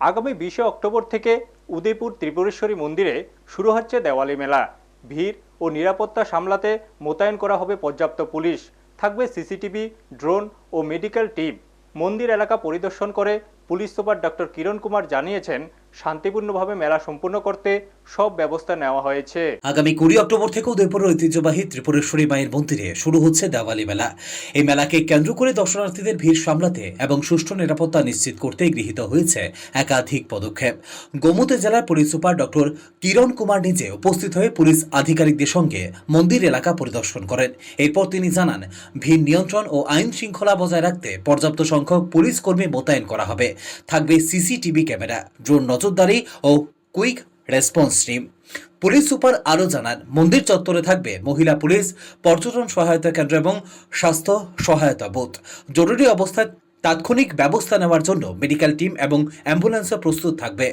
আগামী বিশে অক্টোবর থেকে উদয়পুর ত্রিপুরেশ্বরী মন্দিরে শুরু হচ্ছে দেওয়ালি মেলা। ভিড় ও নিরাপত্তা সামলাতে মোতায়েন করা হবে পর্যাপ্ত পুলিশ। থাকবে সিসিটিভি, ড্রোন ও মেডিকেল টিম। মন্দির এলাকা পরিদর্শন করে police super doctor Kiran Kumar জানিয়েছেন, শান্তিপূর্ণভাবে মেলা সম্পূর্ণ করতে সব ব্যবস্থা নেওয়া হয়েছে। আগামী কুড়ি অক্টোবর থেকে উদয়পুরের ঐতিহ্যবাহী ত্রিপুরেশ্বরী মায়ের মন্দিরে শুরু হচ্ছে দেওয়ালি মেলা। এই মেলাকে কেন্দ্র করে দর্শনার্থীদের ভিড় সামলাতে এবং সুষ্ঠু নিরাপত্তা নিশ্চিত করতে গৃহীত হয়েছে একাধিক পদক্ষেপ। গোমতী জেলার police super doctor Kiran Kumar নিজে উপস্থিত হয়ে পুলিশ আধিকারিকদের সঙ্গে মন্দির এলাকা পরিদর্শন করেন। এরপর তিনি জানান, ভিড় নিয়ন্ত্রণ ও আইন শৃঙ্খলা বজায় রাখতে পর্যাপ্ত সংখ্যক পুলিশ কর্মী মোতায়েন করা হবে। থাকবে সিসিটিভি ক্যামেরা, ড্রোন নজরদারি ও quick response team. Police super আরও জানান, মন্দির চত্বরে থাকবে মহিলা পুলিশ, পর্যটন সহায়তা কেন্দ্র এবং স্বাস্থ্য সহায়তা বোধ জরুরি অবস্থায় তাৎক্ষণিক ব্যবস্থা নেওয়ার জন্য মেডিকেল টিম এবং অ্যাম্বুলেন্সও প্রস্তুত থাকবে।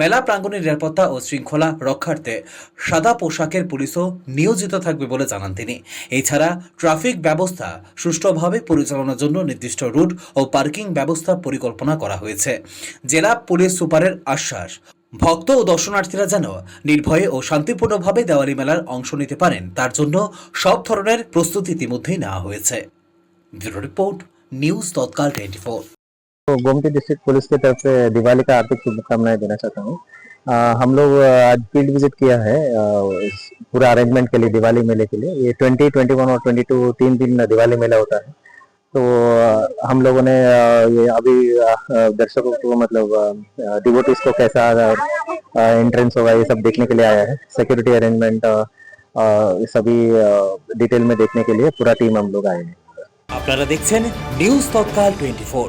মেলা প্রাঙ্গণের নিরাপত্তা ও শৃঙ্খলা রক্ষার্থে সাদা পোশাকের পুলিশও নিয়োজিত থাকবে বলে জানান তিনি। এছাড়া ট্রাফিক ব্যবস্থা সুষ্ঠুভাবে পরিচালনার জন্য নির্দিষ্ট রুট ও পার্কিং ব্যবস্থা পরিকল্পনা করা হয়েছে। জেলা পুলিশ সুপারের আশ্বাস ভক্ত ও দর্শনার্থীরা যেন নির্ভয়ে ও শান্তিপূর্ণভাবে দেওয়ালি মেলার অংশ নিতে পারেন তার জন্য সব ধরনের প্রস্তুতি ইতিমধ্যেই নেওয়া হয়েছে bureau report news Tatkal twenty four तो गोमती डिस्ट्रिक्ट पुलिस की तरफ से दिवाली का हार्दिक शुभकामनाएं देना चाहता हूँ अ, हम लोग अ, आज फील्ड विजिट किया है अ, इस पूरा अरेंजमेंट के लिए दिवाली मेले के लिए ये 20, 21 और 22 तीन दिन दिवाली मेला होता है तो अ, हम लोगों ने अ, ये अभी अ, अ, दर्शकों को मतलब डिवोटीज को कैसा एंट्रेंस होगा ये सब देखने के लिए आया है सिक्योरिटी अरेंजमेंट सभी डिटेल में देखने के लिए पूरा टीम हम लोग आए हैं আপনারা দেখছেন নিউজ তৎকাল টোয়েন্টি ফোর